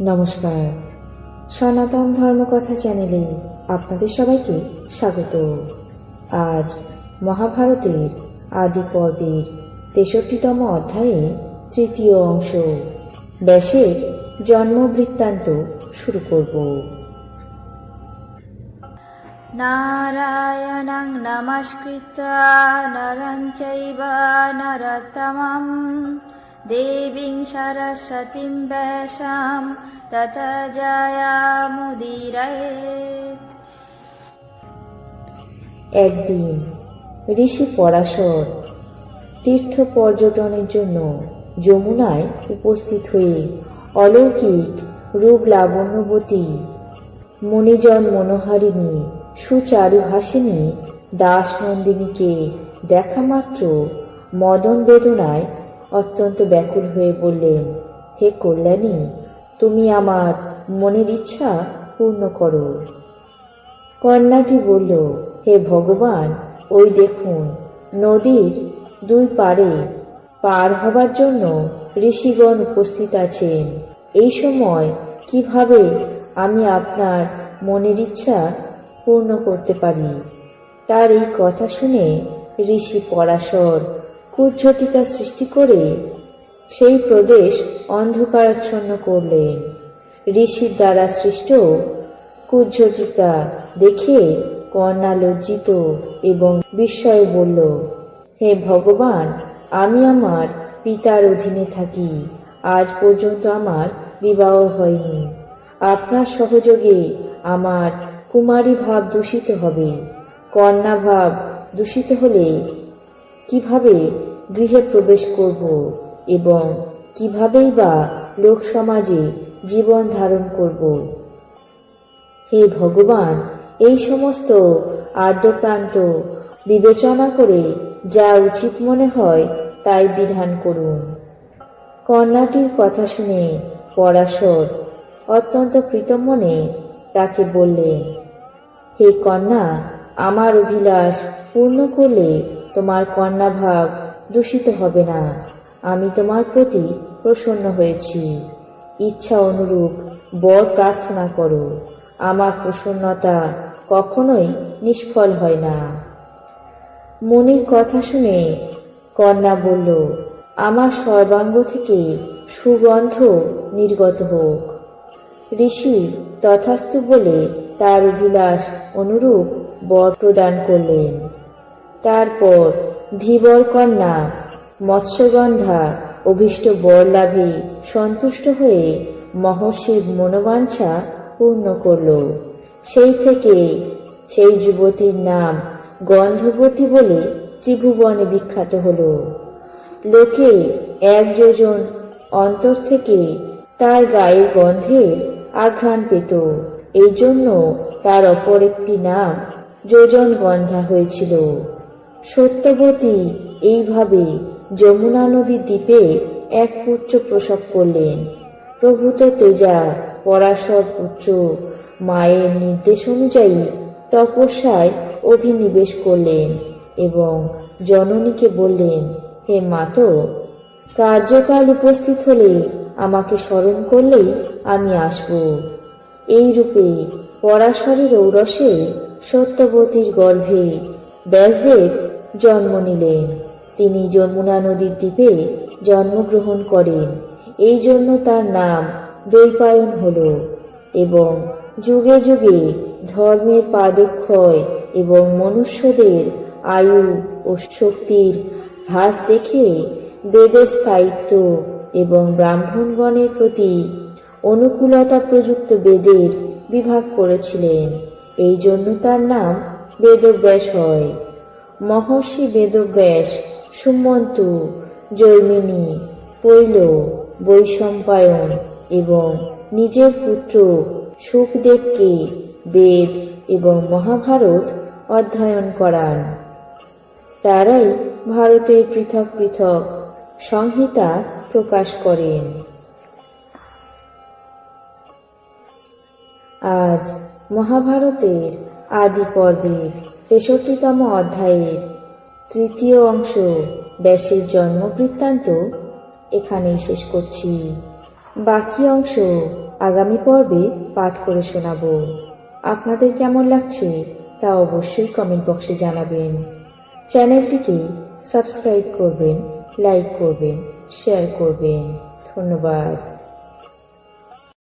নমস্কার। সনাতন ধর্মকথা চ্যানেলে আপনাদের সবাইকে স্বাগত। আজ মহাভারতের আদি পর্বের তেষট্টিতম অধ্যায়ে তৃতীয় অংশ ব্যাসের জন্মবৃত্তান্ত শুরু করব। নারায়ণং নমস্কৃত নরঞ্চৈব নরতমম দে सरस्वतीं वैशां तत जयामुदीरयेत् একদিন ঋষি পরাশর তীর্থ পর্যটনের জন্য যমুনায় উপস্থিত হয়ে অলৌকিক রূপ লাবণ্যবতী মণিজন মনোহারিণী সুচারু হাসিনী দাস নন্দিনীকে দেখা মাত্র মদন বেদনায় অত্যন্ত ব্যাকুল হয়ে বললেন, হে কল্যাণী, তুমি আমার মনের ইচ্ছা পূর্ণ করো। কন্যাটি বলল, হে ভগবান, ওই দেখুন, নদীর দুই পারে পার হবার জন্য ঋষিগণ উপস্থিত আছেন। এই সময় কীভাবে আমি আপনার মনের ইচ্ছা পূর্ণ করতে পারি? তার এই কথা শুনে ঋষি পরাশর কুজ্ঝটিকা সৃষ্টি করে সেই প্রদেশ অন্ধকারাচ্ছন্ন করলেন ঋষির দ্বারা সৃষ্ট কুজ্ঝটিকা দেখে কন্যা লজ্জিত এবং বিস্ময়ে বলল, হে ভগবান, আমি আমার পিতার অধীনে থাকি। আজ পর্যন্ত আমার বিবাহ হয়নি। আপনার সহযোগে আমার কুমারী ভাব দূষিত হবে। কন্যা ভাব দূষিত হলে কীভাবে গৃহে প্রবেশ করব এবং কিভাবেই বা লোক সমাজে জীবন ধারণ করব? হে ভগবান, এই সমস্ত আদ্যপ্রান্ত বিবেচনা করে যা উচিত মনে হয় তাই বিধান করুন। কন্যাটির কথা শুনে পরাশর অত্যন্ত কৃতমনে তাকে বললেন হে কন্যা, আমার অভিলাষ পূর্ণ করলে তোমার কন্যা ভাব দূষিত হবে না। আমি তোমার প্রতি প্রসন্ন হয়েছি। ইচ্ছা অনুরূপ বর প্রার্থনা করো। আমার প্রসন্নতা কখনোই নিষ্ফল হয় না। মনির কথা শুনে কন্যা বলল, আমার সর্বাঙ্গ থেকে সুগন্ধ নির্গত হোক। ঋষি তথাস্তু বলে তার অভিলাষ অনুরূপ বর প্রদান করলেন। তারপর ধীবর কন্যা মৎস্যগন্ধা, অভীষ্ট বর লাভে সন্তুষ্ট হয়ে মহর্ষির মনোবাঞ্ছা পূর্ণ করল। সেই থেকে সেই যুবতীর নাম গন্ধবতী বলে ত্রিভুবনে বিখ্যাত হল। লোকে এক যোজন অন্তর থেকে তার গায়ের গন্ধের আঘ্রাণ পেত। এই জন্য তার অপর একটি নাম যোজন গন্ধা হয়েছিল। সত্যবতী, এইভাবে যমুনা নদীর দ্বীপে এক পুত্র প্রসব করলেন। প্রভূত তেজা পরাশর পুত্র মায়ের নির্দেশ অনুযায়ী তপস্যায় অভিনিবেশ করলেন এবং জননীকে বললেন, হে মাতো কার্যকাল উপস্থিত হলে আমাকে স্মরণ করলেই আমি আসব। এই রূপে পরাশরের ঔরসে সত্যবতীর গর্ভে ব্যাসদেব জন্ম নিলেন। তিনি যমুনা নদীর দ্বীপে জন্মগ্রহণ করেন। এই জন্য তার নাম দৈপায়ন হল এবং যুগে যুগে ধর্মের পাদক্ষয় এবং মনুষ্যদের আয়ু ও শক্তির হ্রাস দেখে বেদের স্থায়িত্ব এবং ব্রাহ্মণগণের প্রতি অনুকূলতা প্রযুক্ত বেদের বিভাগ করেছিলেন। এই জন্য তার নাম বেদব্যাস হয়। মহর্ষি বেদব্যাস, সুমন্ত, জৈমিনী, পৈল, বৈশম্পায়ন এবং নিজের পুত্র সুখদেবকে বেদ এবং মহাভারত অধ্যয়ন করান। তারাই ভারতের পৃথক পৃথক সংহিতা প্রকাশ করেন। আজ মহাভারতের আদি পর্বের তেষট্টিতম অধ্যায়ের তৃতীয় অংশ ব্যাসের জন্ম বৃত্তান্ত এখানেই শেষ করছি। বাকি অংশ আগামী পর্বে পাঠ করে শোনাবো। আপনাদের কেমন লাগছে তা অবশ্যই কমেন্ট বক্সে জানাবেন। চ্যানেলটিকে সাবস্ক্রাইব করবেন, লাইক করবেন, শেয়ার করবেন। ধন্যবাদ।